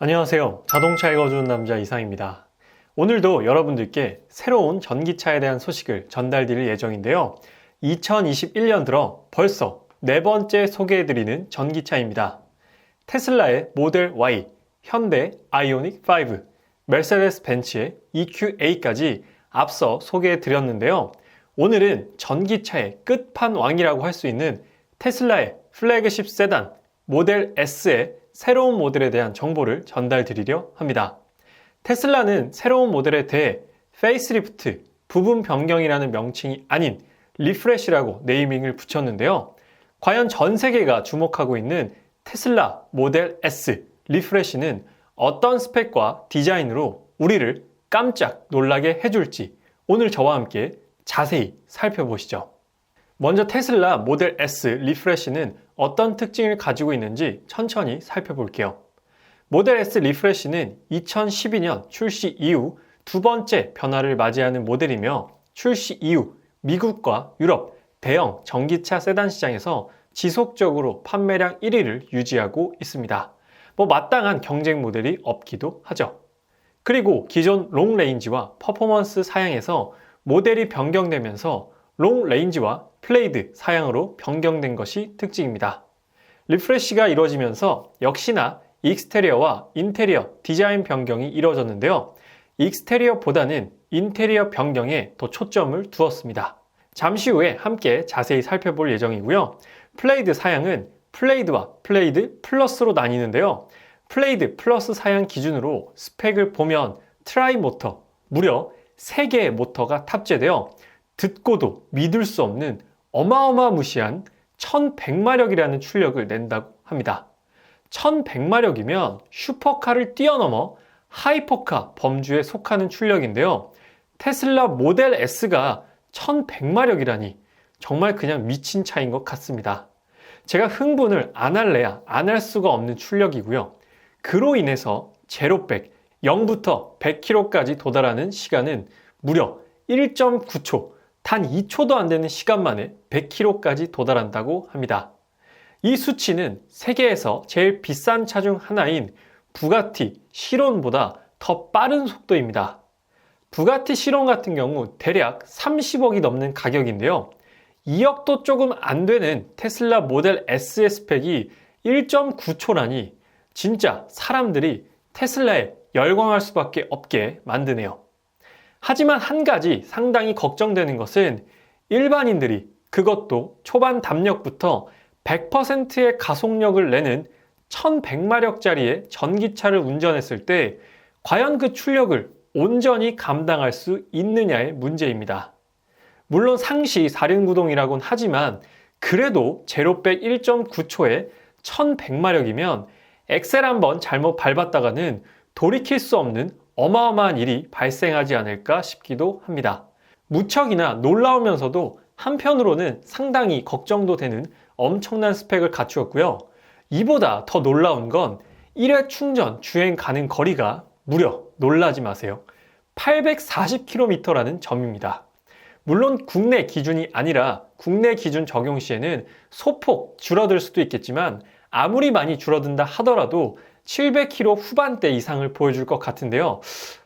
안녕하세요. 자동차 읽어주는 남자 이상입니다. 오늘도 여러분들께 새로운 전기차에 대한 소식을 전달드릴 예정인데요. 2021년 들어 벌써 네 번째 소개해드리는 전기차입니다. 테슬라의 모델 Y, 현대 아이오닉 5, 메르세데스 벤츠의 EQA까지 앞서 소개해드렸는데요. 오늘은 전기차의 끝판왕이라고 할 수 있는 테슬라의 플래그십 세단 모델 S의 새로운 모델에 대한 정보를 전달드리려 합니다. 테슬라는 새로운 모델에 대해 페이스리프트, 부분 변경이라는 명칭이 아닌 리프레시라고 네이밍을 붙였는데요. 과연 전 세계가 주목하고 있는 테슬라 모델 S 리프레시는 어떤 스펙과 디자인으로 우리를 깜짝 놀라게 해줄지 오늘 저와 함께 자세히 살펴보시죠. 먼저 테슬라 모델 S 리프레시는 어떤 특징을 가지고 있는지 천천히 살펴볼게요. 모델 S 리프레시는 2012년 출시 이후 두 번째 변화를 맞이하는 모델이며 출시 이후 미국과 유럽 대형 전기차 세단 시장에서 지속적으로 판매량 1위를 유지하고 있습니다. 뭐 마땅한 경쟁 모델이 없기도 하죠. 그리고 기존 롱 레인지와 퍼포먼스 사양에서 모델이 변경되면서 롱 레인지와 플레이드 사양으로 변경된 것이 특징입니다. 리프레시가 이루어지면서 역시나 익스테리어와 인테리어 디자인 변경이 이루어졌는데요. 익스테리어보다는 인테리어 변경에 더 초점을 두었습니다. 잠시 후에 함께 자세히 살펴볼 예정이고요. 플레이드 사양은 플레이드와 플레이드 플러스로 나뉘는데요. 플레이드 플러스 사양 기준으로 스펙을 보면 트라이 모터 무려 3개의 모터가 탑재되어 듣고도 믿을 수 없는 어마어마무시한 1100마력이라는 출력을 낸다고 합니다. 1100마력이면 슈퍼카를 뛰어넘어 하이퍼카 범주에 속하는 출력인데요. 테슬라 모델 S가 1100마력이라니 정말 그냥 미친 차인 것 같습니다. 제가 흥분을 안 할래야 안 할 수가 없는 출력이고요. 그로 인해서 제로백 0부터 100km까지 도달하는 시간은 무려 1.9초, 단 2초도 안 되는 시간 만에 100km까지 도달한다고 합니다. 이 수치는 세계에서 제일 비싼 차 중 하나인 부가티 시론보다 더 빠른 속도입니다. 부가티 시론 같은 경우 대략 30억이 넘는 가격인데요. 2억도 조금 안 되는 테슬라 모델 S의 스펙이 1.9초라니 진짜 사람들이 테슬라에 열광할 수밖에 없게 만드네요. 하지만 한 가지 상당히 걱정되는 것은 일반인들이 그것도 초반 담력부터 100%의 가속력을 내는 1100마력짜리의 전기차를 운전했을 때 과연 그 출력을 온전히 감당할 수 있느냐의 문제입니다. 물론 상시 사륜구동이라곤 하지만 그래도 제로백 1.9초에 1100마력이면 엑셀 한번 잘못 밟았다가는 돌이킬 수 없는 어마어마한 일이 발생하지 않을까 싶기도 합니다. 무척이나 놀라우면서도 한편으로는 상당히 걱정도 되는 엄청난 스펙을 갖추었고요. 이보다 더 놀라운 건 1회 충전 주행 가능 거리가 무려 놀라지 마세요. 840km라는 점입니다. 물론 국내 기준이 아니라 국내 기준 적용 시에는 소폭 줄어들 수도 있겠지만 아무리 많이 줄어든다 하더라도 700km 후반대 이상을 보여줄 것 같은데요.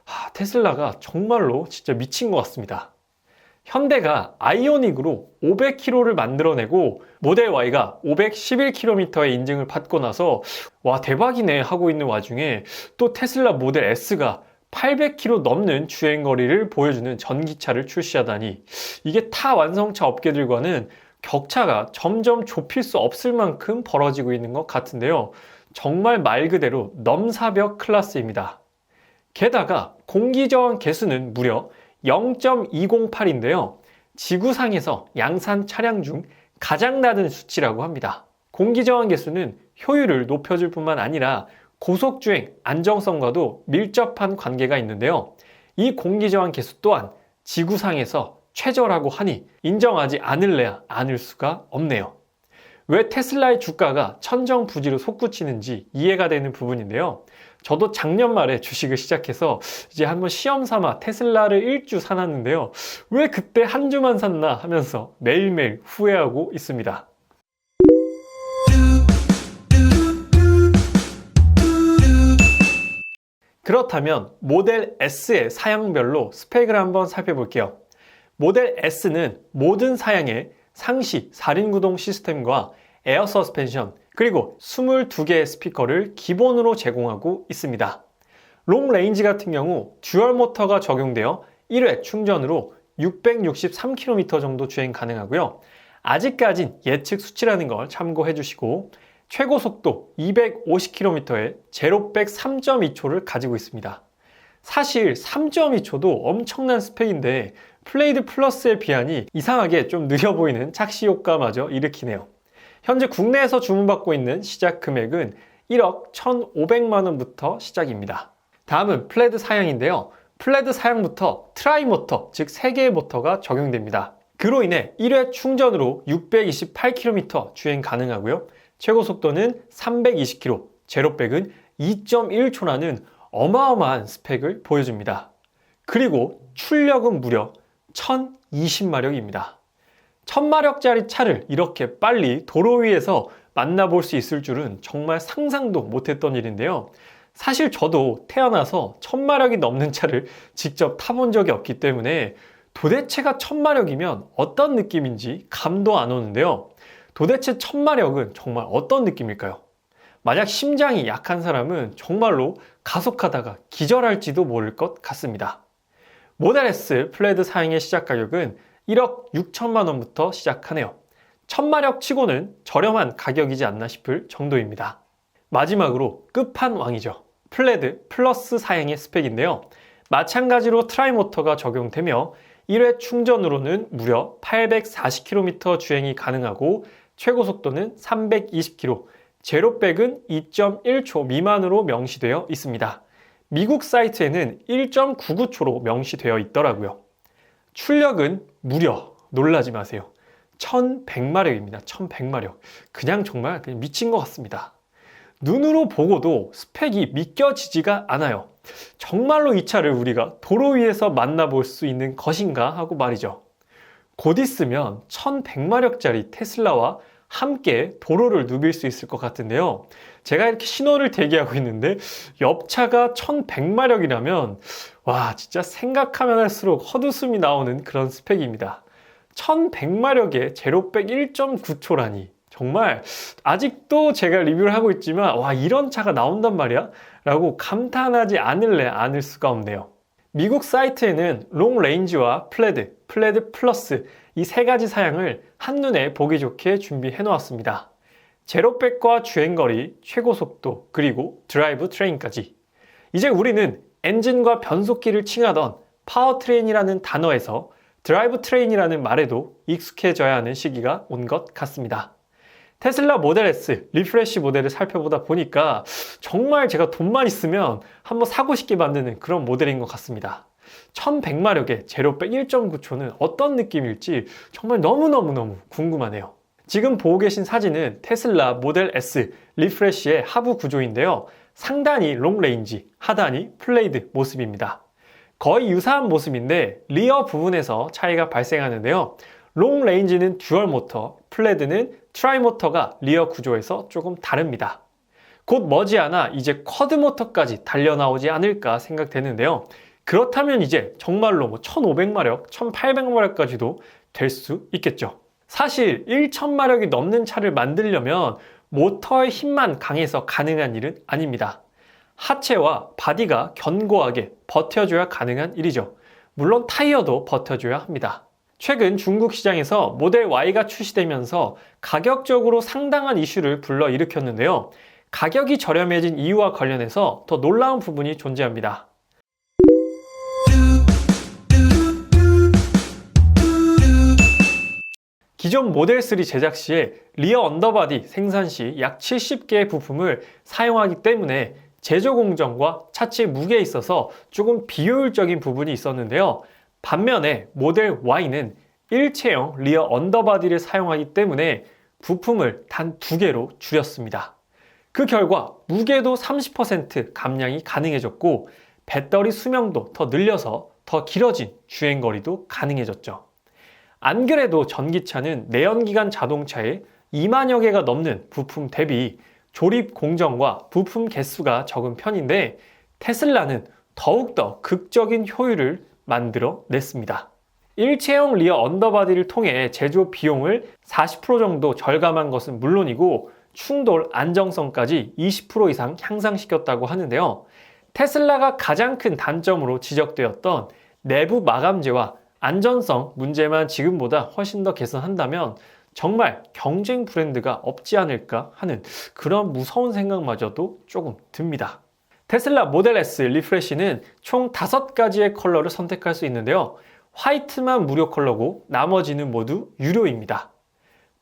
아, 테슬라가 정말로 진짜 미친 것 같습니다. 현대가 아이오닉으로 500km를 만들어내고 모델 Y가 511km의 인증을 받고 나서 와 대박이네 하고 있는 와중에 또 테슬라 모델 S가 800km 넘는 주행거리를 보여주는 전기차를 출시하다니 이게 타 완성차 업계들과는 격차가 점점 좁힐 수 없을 만큼 벌어지고 있는 것 같은데요. 정말 말 그대로 넘사벽 클래스입니다. 게다가 공기저항 개수는 무려 0.208인데요. 지구상에서 양산 차량 중 가장 낮은 수치라고 합니다. 공기저항 개수는 효율을 높여줄 뿐만 아니라 고속주행 안정성과도 밀접한 관계가 있는데요. 이 공기저항 개수 또한 지구상에서 최저라고 하니 인정하지 않을래야 않을 수가 없네요. 왜 테슬라의 주가가 천정부지로 솟구치는지 이해가 되는 부분인데요. 저도 작년 말에 주식을 시작해서 이제 한번 시험 삼아 테슬라를 일주 사놨는데요. 왜 그때 한 주만 샀나 하면서 매일매일 후회하고 있습니다. 그렇다면 모델 S의 사양별로 스펙을 한번 살펴볼게요. 모델 S는 모든 사양에 상시 4륜 구동 시스템과 에어 서스펜션 그리고 22개의 스피커를 기본으로 제공하고 있습니다. 롱 레인지 같은 경우 듀얼 모터가 적용되어 1회 충전으로 663km 정도 주행 가능하고요. 아직까진 예측 수치라는 걸 참고해 주시고 최고 속도 250km에 제로백 3.2초를 가지고 있습니다. 사실 3.2초도 엄청난 스펙인데 플레이드 플러스에 비하니 이상하게 좀 느려 보이는 착시 효과마저 일으키네요. 현재 국내에서 주문받고 있는 시작 금액은 1억 1,500만 원부터 시작입니다. 다음은 플레드 사양인데요. 플레드 사양부터 트라이 모터, 즉 3개의 모터가 적용됩니다. 그로 인해 1회 충전으로 628km 주행 가능하고요. 최고 속도는 320km, 제로백은 2.1초라는 어마어마한 스펙을 보여줍니다. 그리고 출력은 무려 1020마력입니다. 1000마력짜리 차를 이렇게 빨리 도로 위에서 만나볼 수 있을 줄은 정말 상상도 못했던 일인데요. 사실 저도 태어나서 1000마력이 넘는 차를 직접 타본 적이 없기 때문에 도대체가 1000마력이면 어떤 느낌인지 감도 안 오는데요. 도대체 1000마력은 정말 어떤 느낌일까요? 만약 심장이 약한 사람은 정말로 가속하다가 기절할지도 모를 것 같습니다. 모델 S 플레드 사양의 시작 가격은 1억 6천만 원부터 시작하네요. 천마력 치고는 저렴한 가격이지 않나 싶을 정도입니다. 마지막으로 끝판왕이죠. 플레드 플러스 사양의 스펙인데요. 마찬가지로 트라이 모터가 적용되며 1회 충전으로는 무려 840km 주행이 가능하고 최고 속도는 320km, 제로백은 2.1초 미만으로 명시되어 있습니다. 미국 사이트에는 1.99초로 명시되어 있더라고요. 출력은 무려 놀라지 마세요. 1100마력입니다. 1100마력. 그냥 정말 그냥 미친 것 같습니다. 눈으로 보고도 스펙이 믿겨지지가 않아요. 정말로 이 차를 우리가 도로 위에서 만나볼 수 있는 것인가 하고 말이죠. 곧 있으면 1100마력짜리 테슬라와 함께 도로를 누빌 수 있을 것 같은데요. 제가 이렇게 신호를 대기하고 있는데 옆차가 1100마력이라면 와 진짜 생각하면 할수록 헛웃음이 나오는 그런 스펙입니다. 1100마력에 제로백 1.9초라니 정말 아직도 제가 리뷰를 하고 있지만 와 이런 차가 나온단 말이야 라고 감탄하지 않을래 않을 수가 없네요. 미국 사이트에는 롱 레인지와 플레드, 플레드 플러스 이 세 가지 사양을 한눈에 보기 좋게 준비해 놓았습니다. 제로백과 주행거리, 최고 속도, 그리고 드라이브 트레인까지. 이제 우리는 엔진과 변속기를 칭하던 파워트레인이라는 단어에서 드라이브 트레인이라는 말에도 익숙해져야 하는 시기가 온 것 같습니다. 테슬라 모델 S 리프레쉬 모델을 살펴보다 보니까 정말 제가 돈만 있으면 한번 사고 싶게 만드는 그런 모델인 것 같습니다. 1100마력의 제로백 1.9초는 어떤 느낌일지 정말 너무너무너무 궁금하네요. 지금 보고 계신 사진은 테슬라 모델 S 리프레쉬의 하부 구조인데요. 상단이 롱레인지, 하단이 플레이드 모습입니다. 거의 유사한 모습인데 리어 부분에서 차이가 발생하는데요. 롱 레인지는 듀얼 모터, 플레드는 트라이 모터가 리어 구조에서 조금 다릅니다. 곧 머지않아 이제 쿼드 모터까지 달려 나오지 않을까 생각되는데요. 그렇다면 이제 정말로 뭐 1500마력, 1800마력까지도 될 수 있겠죠. 사실 1000마력이 넘는 차를 만들려면 모터의 힘만 강해서 가능한 일은 아닙니다. 하체와 바디가 견고하게 버텨줘야 가능한 일이죠. 물론 타이어도 버텨줘야 합니다. 최근 중국 시장에서 모델 Y가 출시되면서 가격적으로 상당한 이슈를 불러일으켰는데요. 가격이 저렴해진 이유와 관련해서 더 놀라운 부분이 존재합니다. 기존 모델 3 제작 시에 리어 언더바디 생산 시 약 70개의 부품을 사용하기 때문에 제조 공정과 차체 무게에 있어서 조금 비효율적인 부분이 있었는데요. 반면에 모델 Y는 일체형 리어 언더바디를 사용하기 때문에 부품을 단 두 개로 줄였습니다. 그 결과 무게도 30% 감량이 가능해졌고 배터리 수명도 더 늘려서 더 길어진 주행거리도 가능해졌죠. 안 그래도 전기차는 내연기관 자동차에 2만여 개가 넘는 부품 대비 조립 공정과 부품 개수가 적은 편인데 테슬라는 더욱더 극적인 효율을 만들어 냈습니다. 일체형 리어 언더바디를 통해 제조 비용을 40% 정도 절감한 것은 물론이고 충돌 안정성까지 20% 이상 향상시켰다고 하는데요. 테슬라가 가장 큰 단점으로 지적되었던 내부 마감재와 안전성 문제만 지금보다 훨씬 더 개선한다면 정말 경쟁 브랜드가 없지 않을까 하는 그런 무서운 생각마저도 조금 듭니다. 테슬라 모델 S 리프레시는 총 5가지의 컬러를 선택할 수 있는데요. 화이트만 무료 컬러고 나머지는 모두 유료입니다.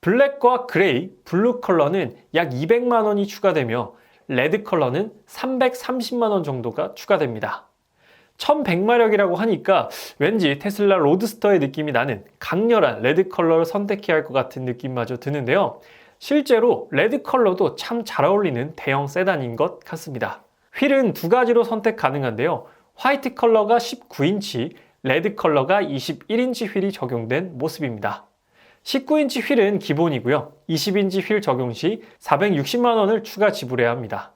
블랙과 그레이, 블루 컬러는 약 200만 원이 추가되며 레드 컬러는 330만 원 정도가 추가됩니다. 1100마력이라고 하니까 왠지 테슬라 로드스터의 느낌이 나는 강렬한 레드 컬러를 선택해야 할 것 같은 느낌마저 드는데요. 실제로 레드 컬러도 참 잘 어울리는 대형 세단인 것 같습니다. 휠은 두 가지로 선택 가능한데요. 화이트 컬러가 19인치, 레드 컬러가 21인치 휠이 적용된 모습입니다. 19인치 휠은 기본이고요. 20인치 휠 적용 시 460만 원을 추가 지불해야 합니다.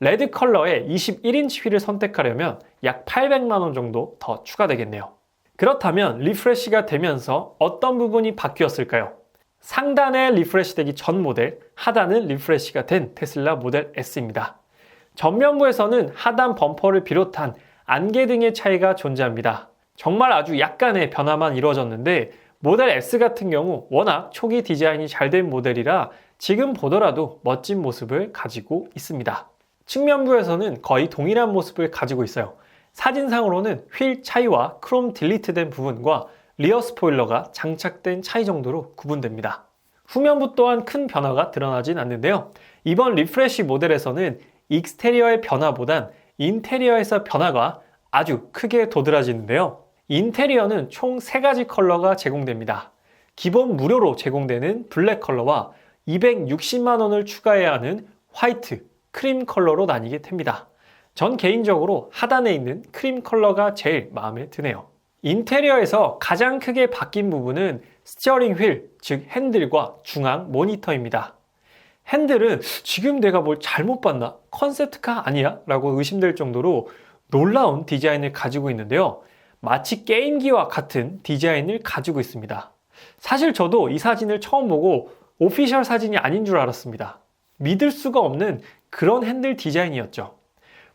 레드 컬러의 21인치 휠을 선택하려면 약 800만 원 정도 더 추가되겠네요. 그렇다면 리프레시가 되면서 어떤 부분이 바뀌었을까요? 상단에 리프레시 되기 전 모델, 하단은 리프레시가 된 테슬라 모델 S입니다. 전면부에서는 하단 범퍼를 비롯한 안개 등의 차이가 존재합니다. 정말 아주 약간의 변화만 이루어졌는데 모델 S 같은 경우 워낙 초기 디자인이 잘 된 모델이라 지금 보더라도 멋진 모습을 가지고 있습니다. 측면부에서는 거의 동일한 모습을 가지고 있어요. 사진상으로는 휠 차이와 크롬 딜리트된 부분과 리어 스포일러가 장착된 차이 정도로 구분됩니다. 후면부 또한 큰 변화가 드러나진 않는데요. 이번 리프레시 모델에서는 익스테리어의 변화보단 인테리어에서 변화가 아주 크게 도드라지는데요. 인테리어는 총 3가지 컬러가 제공됩니다. 기본 무료로 제공되는 블랙 컬러와 260만원을 추가해야 하는 화이트, 크림 컬러로 나뉘게 됩니다. 전 개인적으로 하단에 있는 크림 컬러가 제일 마음에 드네요. 인테리어에서 가장 크게 바뀐 부분은 스티어링 휠, 즉 핸들과 중앙 모니터입니다. 핸들은 지금 내가 뭘 잘못 봤나? 컨셉트카 아니야? 라고 의심될 정도로 놀라운 디자인을 가지고 있는데요. 마치 게임기와 같은 디자인을 가지고 있습니다. 사실 저도 이 사진을 처음 보고 오피셜 사진이 아닌 줄 알았습니다. 믿을 수가 없는 그런 핸들 디자인이었죠.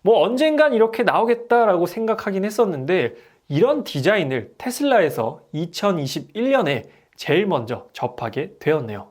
뭐 언젠간 이렇게 나오겠다라고 생각하긴 했었는데 이런 디자인을 테슬라에서 2021년에 제일 먼저 접하게 되었네요.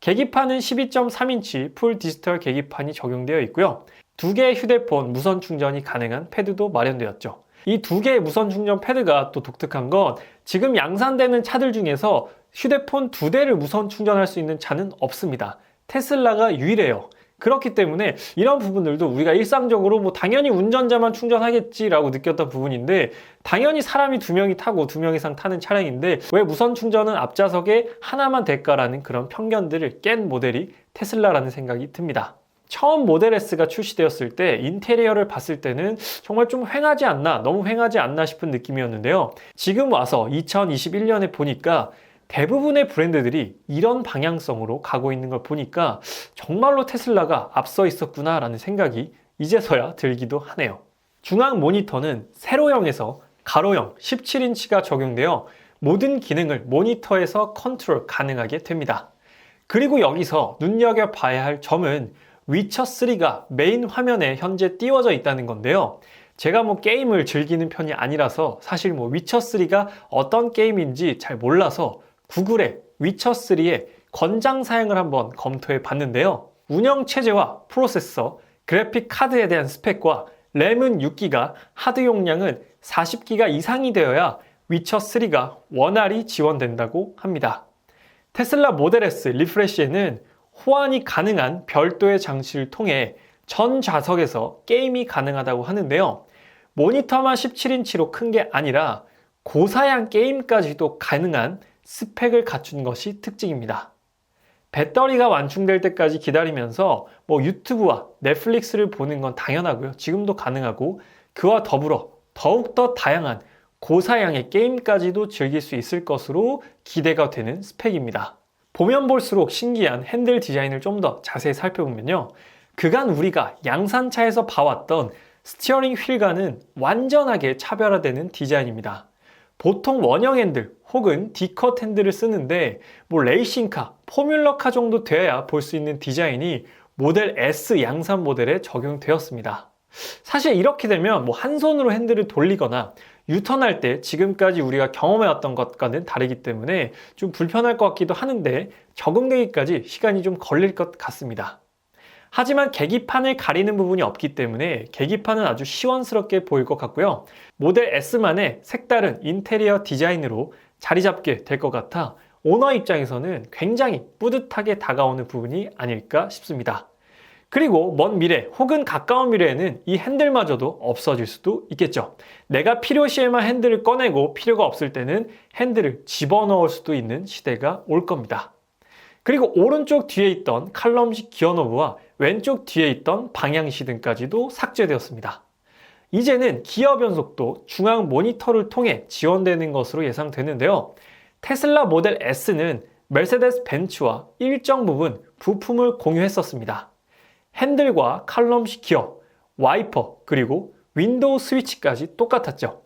계기판은 12.3인치 풀 디지털 계기판이 적용되어 있고요. 두 개의 휴대폰 무선 충전이 가능한 패드도 마련되었죠. 이 두 개의 무선 충전 패드가 또 독특한 건 지금 양산되는 차들 중에서 휴대폰 두 대를 무선 충전할 수 있는 차는 없습니다. 테슬라가 유일해요. 그렇기 때문에 이런 부분들도 우리가 일상적으로 뭐 당연히 운전자만 충전하겠지라고 느꼈던 부분인데 당연히 사람이 두 명이 타고 두 명 이상 타는 차량인데 왜 무선 충전은 앞좌석에 하나만 될까라는 그런 편견들을 깬 모델이 테슬라라는 생각이 듭니다. 처음 모델 S가 출시되었을 때 인테리어를 봤을 때는 정말 좀 휑하지 않나, 너무 휑하지 않나 싶은 느낌이었는데요. 지금 와서 2021년에 보니까 대부분의 브랜드들이 이런 방향성으로 가고 있는 걸 보니까 정말로 테슬라가 앞서 있었구나라는 생각이 이제서야 들기도 하네요. 중앙 모니터는 세로형에서 가로형 17인치가 적용되어 모든 기능을 모니터에서 컨트롤 가능하게 됩니다. 그리고 여기서 눈여겨봐야 할 점은 위쳐3가 메인 화면에 현재 띄워져 있다는 건데요. 제가 뭐 게임을 즐기는 편이 아니라서 사실 뭐 위쳐3가 어떤 게임인지 잘 몰라서 구글의 위쳐3의 권장 사양을 한번 검토해 봤는데요. 운영 체제와 프로세서, 그래픽 카드에 대한 스펙과 램은 6기가, 하드 용량은 40기가 이상이 되어야 위쳐3가 원활히 지원된다고 합니다. 테슬라 모델 S 리프레시에는 호환이 가능한 별도의 장치를 통해 전 좌석에서 게임이 가능하다고 하는데요. 모니터만 17인치로 큰 게 아니라 고사양 게임까지도 가능한 스펙을 갖춘 것이 특징입니다. 배터리가 완충될 때까지 기다리면서 뭐 유튜브와 넷플릭스를 보는 건 당연하고요. 지금도 가능하고 그와 더불어 더욱더 다양한 고사양의 게임까지도 즐길 수 있을 것으로 기대가 되는 스펙입니다. 보면 볼수록 신기한 핸들 디자인을 좀 더 자세히 살펴보면요. 그간 우리가 양산차에서 봐왔던 스티어링 휠과는 완전하게 차별화되는 디자인입니다. 보통 원형 핸들 혹은 D컷 핸들을 쓰는데 뭐 레이싱카, 포뮬러카 정도 돼야 볼 수 있는 디자인이 모델 S 양산 모델에 적용되었습니다. 사실 이렇게 되면 뭐 한 손으로 핸들을 돌리거나 유턴할 때 지금까지 우리가 경험해왔던 것과는 다르기 때문에 좀 불편할 것 같기도 하는데 적응되기까지 시간이 좀 걸릴 것 같습니다. 하지만 계기판을 가리는 부분이 없기 때문에 계기판은 아주 시원스럽게 보일 것 같고요. 모델 S만의 색다른 인테리어 디자인으로 자리 잡게 될 것 같아 오너 입장에서는 굉장히 뿌듯하게 다가오는 부분이 아닐까 싶습니다. 그리고 먼 미래 혹은 가까운 미래에는 이 핸들마저도 없어질 수도 있겠죠. 내가 필요시에만 핸들을 꺼내고 필요가 없을 때는 핸들을 집어넣을 수도 있는 시대가 올 겁니다. 그리고 오른쪽 뒤에 있던 칼럼식 기어 노브와 왼쪽 뒤에 있던 방향시 등까지도 삭제되었습니다. 이제는 기어 변속도 중앙 모니터를 통해 지원되는 것으로 예상되는데요. 테슬라 모델 S는 메르세데스 벤츠와 일정 부분 부품을 공유했었습니다. 핸들과 칼럼식 기어, 와이퍼, 그리고 윈도우 스위치까지 똑같았죠.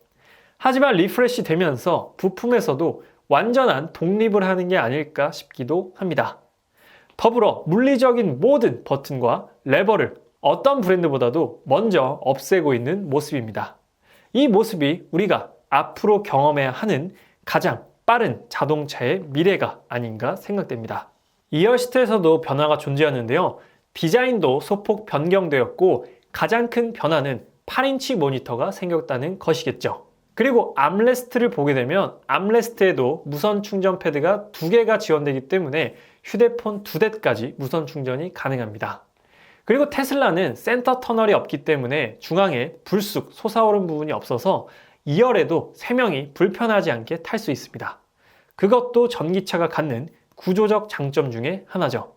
하지만 리프레시 되면서 부품에서도 완전한 독립을 하는 게 아닐까 싶기도 합니다. 더불어 물리적인 모든 버튼과 레버를 어떤 브랜드보다도 먼저 없애고 있는 모습입니다. 이 모습이 우리가 앞으로 경험해야 하는 가장 빠른 자동차의 미래가 아닌가 생각됩니다. 2열 시트에서도 변화가 존재하는데요. 디자인도 소폭 변경되었고 가장 큰 변화는 8인치 모니터가 생겼다는 것이겠죠. 그리고 암레스트를 보게 되면 암레스트에도 무선 충전 패드가 두 개가 지원되기 때문에 휴대폰 두 대까지 무선 충전이 가능합니다. 그리고 테슬라는 센터 터널이 없기 때문에 중앙에 불쑥 솟아오른 부분이 없어서 2열에도 3명이 불편하지 않게 탈 수 있습니다. 그것도 전기차가 갖는 구조적 장점 중에 하나죠.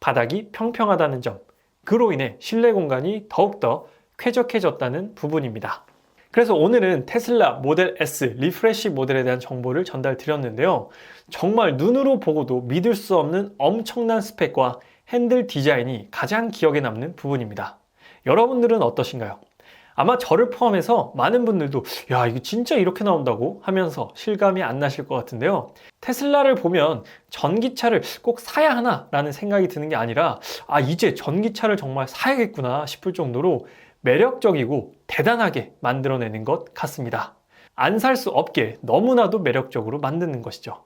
바닥이 평평하다는 점. 그로 인해 실내 공간이 더욱더 쾌적해졌다는 부분입니다. 그래서 오늘은 테슬라 모델 S 리프레시 모델에 대한 정보를 전달 드렸는데요. 정말 눈으로 보고도 믿을 수 없는 엄청난 스펙과 핸들 디자인이 가장 기억에 남는 부분입니다. 여러분들은 어떠신가요? 아마 저를 포함해서 많은 분들도 야 이거 진짜 이렇게 나온다고 하면서 실감이 안 나실 것 같은데요. 테슬라를 보면 전기차를 꼭 사야 하나 라는 생각이 드는 게 아니라 아 이제 전기차를 정말 사야겠구나 싶을 정도로 매력적이고 대단하게 만들어내는 것 같습니다. 안 살 수 없게 너무나도 매력적으로 만드는 것이죠.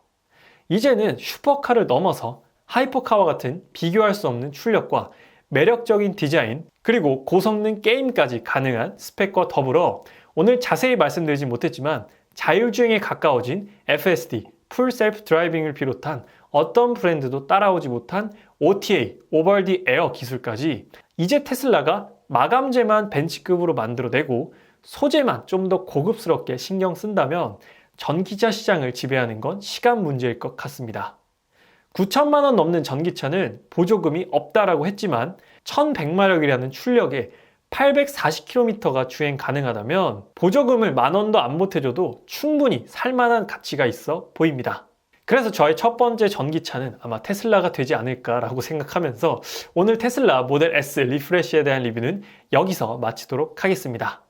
이제는 슈퍼카를 넘어서 하이퍼카와 같은 비교할 수 없는 출력과 매력적인 디자인, 그리고 고성능 게임까지 가능한 스펙과 더불어 오늘 자세히 말씀드리지 못했지만 자율주행에 가까워진 FSD, 풀 셀프 드라이빙을 비롯한 어떤 브랜드도 따라오지 못한 OTA, 오버 디 에어 기술까지 이제 테슬라가 마감재만 벤치급으로 만들어내고 소재만 좀 더 고급스럽게 신경 쓴다면 전기차 시장을 지배하는 건 시간 문제일 것 같습니다. 9천만 원 넘는 전기차는 보조금이 없다라고 했지만 1100마력이라는 출력에 840km가 주행 가능하다면 보조금을 만 원도 안 보태줘도 충분히 살만한 가치가 있어 보입니다. 그래서 저의 첫 번째 전기차는 아마 테슬라가 되지 않을까라고 생각하면서 오늘 테슬라 모델 S 리프레시에 대한 리뷰는 여기서 마치도록 하겠습니다.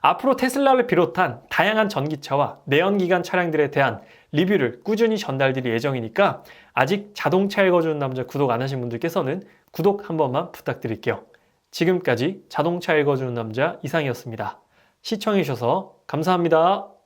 앞으로 테슬라를 비롯한 다양한 전기차와 내연기관 차량들에 대한 리뷰를 꾸준히 전달드릴 예정이니까 아직 자동차 읽어주는 남자 구독 안 하신 분들께서는 구독 한 번만 부탁드릴게요. 지금까지 자동차 읽어주는 남자 이상이었습니다. 시청해주셔서 감사합니다.